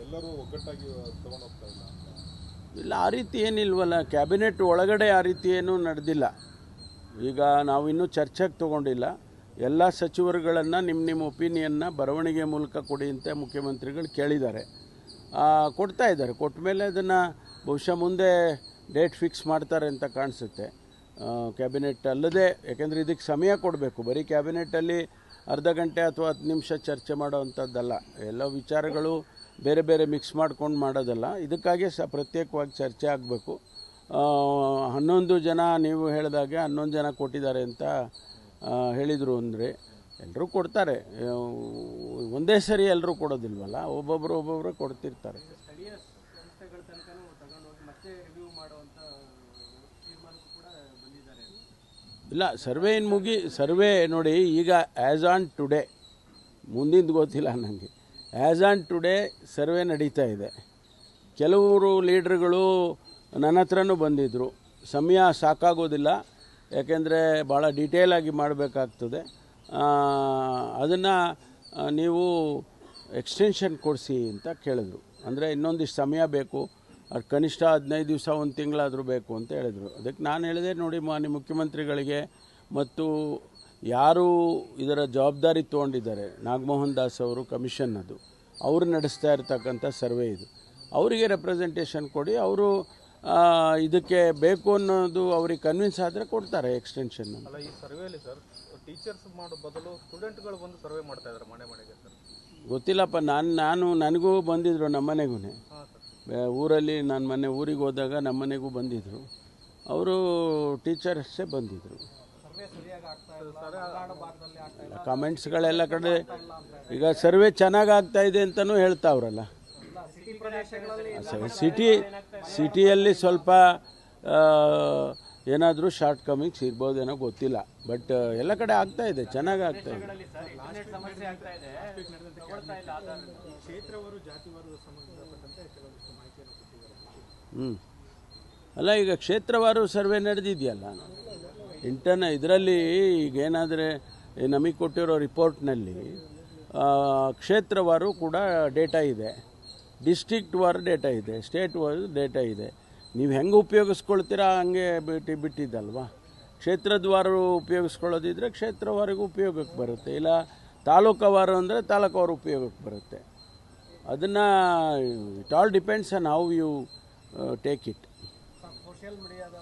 ಎಲ್ಲರೂ ಒಗ್ಗಟ್ಟಾಗಿ ಹೋಗ್ತಾ ಇಲ್ಲ ಆ ರೀತಿ ಏನಿಲ್ವಲ್ಲ, ಕ್ಯಾಬಿನೆಟ್ ಒಳಗಡೆ ಆ ರೀತಿ ಏನೂ ನಡೆದಿಲ್ಲ. ಈಗ ನಾವಿನ್ನೂ ಚರ್ಚೆಗೆ ತೊಗೊಂಡಿಲ್ಲ. ಎಲ್ಲ ಸಚಿವರುಗಳನ್ನು ನಿಮ್ಮ ನಿಮ್ಮ ಒಪಿನಿಯನ್ನ ಬರವಣಿಗೆ ಮೂಲಕ ಕೊಡಿ ಅಂತ ಮುಖ್ಯಮಂತ್ರಿಗಳು ಕೇಳಿದ್ದಾರೆ. ಕೊಡ್ತಾ ಇದ್ದಾರೆ. ಕೊಟ್ಟ ಮೇಲೆ ಅದನ್ನು ಬಹುಶಃ ಮುಂದೆ ಡೇಟ್ ಫಿಕ್ಸ್ ಮಾಡ್ತಾರೆ ಅಂತ ಕಾಣಿಸುತ್ತೆ. ಕ್ಯಾಬಿನೆಟ್ ಅಲ್ಲದೆ, ಯಾಕೆಂದರೆ ಇದಕ್ಕೆ ಸಮಯ ಕೊಡಬೇಕು. ಬರೀ ಕ್ಯಾಬಿನೆಟ್ಟಲ್ಲಿ ಅರ್ಧ ಗಂಟೆ ಅಥವಾ ಹತ್ತು ನಿಮಿಷ ಚರ್ಚೆ ಮಾಡೋವಂಥದ್ದಲ್ಲ ಎಲ್ಲ ವಿಚಾರಗಳು ಬೇರೆ ಬೇರೆ ಮಿಕ್ಸ್ ಮಾಡ್ಕೊಂಡು ಮಾಡೋದಲ್ಲ. ಇದಕ್ಕಾಗಿ ಸ ಪ್ರತ್ಯೇಕವಾಗಿ ಚರ್ಚೆ ಆಗಬೇಕು. ಹನ್ನೊಂದು ಜನ ನೀವು ಹೇಳಿದಾಗೆ ಹನ್ನೊಂದು ಜನ ಕೊಟ್ಟಿದ್ದಾರೆ ಅಂತ ಹೇಳಿದರು ಅಂದರೆ ಎಲ್ಲರೂ ಕೊಡ್ತಾರೆ. ಒಂದೇ ಸರಿ ಎಲ್ಲರೂ ಕೊಡೋದಿಲ್ವಲ್ಲ ಒಬ್ಬೊಬ್ಬರು ಒಬ್ಬೊಬ್ಬರು ಕೊಡ್ತಿರ್ತಾರೆ. ಇಲ್ಲ, ಸರ್ವೆ ಮುಗಿ, ಸರ್ವೆ ನೋಡಿ ಈಗ ಆ್ಯಸ್ ಆನ್ ಟುಡೇ ಮುಂದಿಂದು ಗೊತ್ತಿಲ್ಲ ನನಗೆ ಆ್ಯಸ್ ಆನ್ ಟುಡೇ ಸರ್ವೆ ನಡೀತಾ ಇದೆ. ಕೆಲವರು ಲೀಡ್ರ್ಗಳು ನನ್ನ ಹತ್ರನೂ ಬಂದಿದ್ದರು ಸಮಯ ಸಾಕಾಗೋದಿಲ್ಲ. ಯಾಕೆಂದರೆ ಭಾಳ ಡೀಟೇಲಾಗಿ ಮಾಡಬೇಕಾಗ್ತದೆ. ಅದನ್ನು ನೀವು ಎಕ್ಸ್ಟೆನ್ಷನ್ ಕೊಡಿಸಿ ಅಂತ ಕೇಳಿದ್ರು. ಅಂದರೆ ಇನ್ನೊಂದಿಷ್ಟು ಸಮಯ ಬೇಕು. ಅದು ಕನಿಷ್ಠ ಹದಿನೈದು ದಿವಸ, ಒಂದು ತಿಂಗಳಾದರೂ ಬೇಕು ಅಂತ ಹೇಳಿದರು. ಅದಕ್ಕೆ ನಾನು ಹೇಳಿದೆ ನೋಡಿ ಮಾನ್ಯ ಮುಖ್ಯಮಂತ್ರಿಗಳಿಗೆ ಮತ್ತು ಯಾರು ಇದರ ಜವಾಬ್ದಾರಿ ತೊಗೊಂಡಿದ್ದಾರೆ ನಾಗಮೋಹನ್ ದಾಸ್ ಅವರು ಕಮಿಷನ್ ಅದು. ಅವರು ನಡೆಸ್ತಾ ಇರ್ತಕ್ಕಂಥ ಸರ್ವೆ ಇದು. ಅವರಿಗೆ ರೆಪ್ರೆಸೆಂಟೇಷನ್ ಕೊಡಿ ಅವರು ಇದಕ್ಕೆ ಬೇಕು ಅನ್ನೋದು ಅವ್ರಿಗೆ ಕನ್ವಿನ್ಸ್ ಆದರೆ ಕೊಡ್ತಾರೆ ಎಕ್ಸ್ಟೆನ್ಷನ್ ಅಲ್ಲ ಈ ಸರ್ವೆಯಲ್ಲಿ ಸರ್ ಟೀಚರ್ಸ್ ಮಾಡೋ ಬದಲು ಸ್ಟೂಡೆಂಟ್ಗಳು ಬಂದು ಸರ್ವೆ ಮಾಡ್ತಾ ಇದ್ದಾರೆ ಮನೆ ಮನೆಗೆ ಸರ್. ಗೊತ್ತಿಲ್ಲಪ್ಪ ನಾನು ನಾನು ನನಗೂ ಬಂದಿದ್ದರು ನಮ್ಮ ಮನೆಗೂ ಊರಲ್ಲಿ ನಾನು ಮೊನ್ನೆ ಊರಿಗೆ ಹೋದಾಗ ನಮ್ಮನೆಗೂ ಬಂದಿದ್ದರು ಅವರು ಟೀಚರ್ಸೇ ಬಂದಿದ್ದರು ಕಾಮೆಂಟ್ಸ್ಗಳೆಲ್ಲ ಕಡೆ ಈಗ ಸರ್ವೆ ಚೆನ್ನಾಗಿ ಆಗ್ತಾ ಇದೆ ಅಂತಲೂ ಹೇಳ್ತಾವ್ರಲ್ಲ. ಸಿಟಿ ಪ್ರದೇಶಗಳಲ್ಲಿ ಸಿಟಿ ಸಿಟಿಯಲ್ಲಿ ಸ್ವಲ್ಪ ಏನಾದರೂ ಶಾರ್ಟ್ ಕಮಿಂಗ್ಸ್ ಇರ್ಬೋದೇನೋ ಗೊತ್ತಿಲ್ಲ. ಬಟ್ ಎಲ್ಲ ಕಡೆ ಆಗ್ತಾ ಇದೆ ಚೆನ್ನಾಗಿ ಆಗ್ತಾ ಇದೆ. ಹ್ಞೂ ಅಲ್ಲ ಈಗ ಕ್ಷೇತ್ರವಾರು ಸರ್ವೆ ನಡೆದಿದೆಯಲ್ಲ? ಇಂಟರ್ನ ಇದರಲ್ಲಿ ಈಗೇನಾದರೆ ನಮಗೆ ಕೊಟ್ಟಿರೋ ರಿಪೋರ್ಟ್ನಲ್ಲಿ ಕ್ಷೇತ್ರವಾರು ಕೂಡ ಡೇಟಾ ಇದೆ. ಡಿಸ್ಟ್ರಿಕ್ಟ್ ವಾರು ಡೇಟಾ ಇದೆ. ಸ್ಟೇಟ್ ವಾರು ಡೇಟಾ ಇದೆ. ನೀವು ಹೆಂಗೆ ಉಪಯೋಗಿಸ್ಕೊಳ್ತೀರಾ ಹಂಗೆ ಬಿಟ್ಟು ಬಿಟ್ಟಿದ್ದಲ್ವಾ? ಕ್ಷೇತ್ರದ್ವಾರು ಉಪಯೋಗಿಸ್ಕೊಳ್ಳೋದಿದ್ರೆ ಕ್ಷೇತ್ರವಾರಿಗೂ ಉಪಯೋಗಕ್ಕೆ ಬರುತ್ತೆ. ಇಲ್ಲ ತಾಲೂಕವಾರು ಅಂದರೆ ತಾಲೂಕವಾರು ಉಪಯೋಗಕ್ಕೆ ಬರುತ್ತೆ. ಅದನ್ನು, it all depends on how you take it